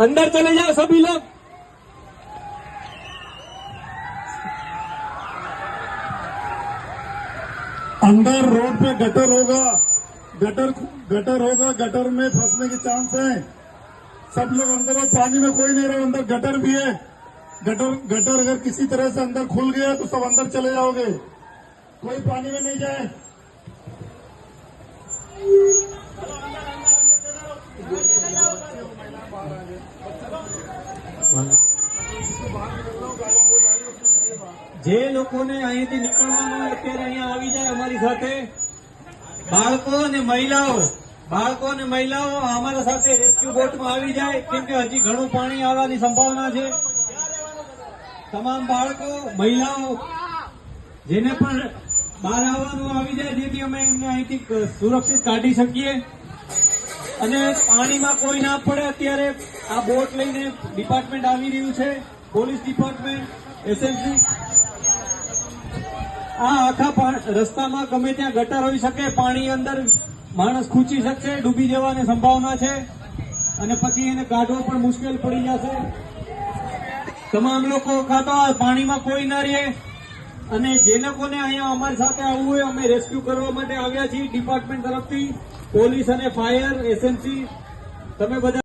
अंदर चले जाओ सभी लोग। अंदर रोड पे गटर होगा। गटर गटर होगा, गटर में फंसने के चांस है। सब लोग अंदर हो, पानी में कोई नहीं रहो, अंदर गटर भी है। गटर गटर अगर किसी तरह से अंदर खुल गया तो सब अंदर चले जाओगे। कोई पानी में नहीं जाए। જે લોકોને અહીંથી નીકળવાનું અત્યારે અહીંયા આવી જાય અમારી સાથે બાળકો અને મહિલાઓ. બાળકો અને મહિલાઓ અમારા સાથે રેસ્ક્યુ બોટમાં આવી જાય, કેમ કે હજી ઘણું પાણી આવવાની સંભાવના છે. તમામ બાળકો, મહિલાઓ, જેને પણ બહાર આવવાનું આવી જાય, જેથી અમે એમને અહીંથી સુરક્ષિત કાઢી શકીએ. અને પાણીમાં કોઈ ના પડે, અત્યારે આ બોટ લઈને ડિપાર્ટમેન્ટ આવી રહ્યું છે, પોલીસ ડિપાર્ટમેન્ટ એસએમસી આ આખા રસ્તામાં ગમે ત્યાં ગટર હોઈ શકે, પાણી અંદર માણસ ખૂંચી શકશે, ડૂબી જવાની સંભાવના છે, અને પછી એને કાઢવો પણ મુશ્કેલ પડી જશે. તમામ લોકો ખાતા પાણીમાં કોઈ ના રહે, અને જે લોકોને અહીંયા અમારી સાથે આવવું હોય, અમે રેસ્ક્યુ કરવા માટે આવ્યા છીએ ડિપાર્ટમેન્ટ તરફથી. પોલીસ અને ફાયર એસએમસી તમે બધા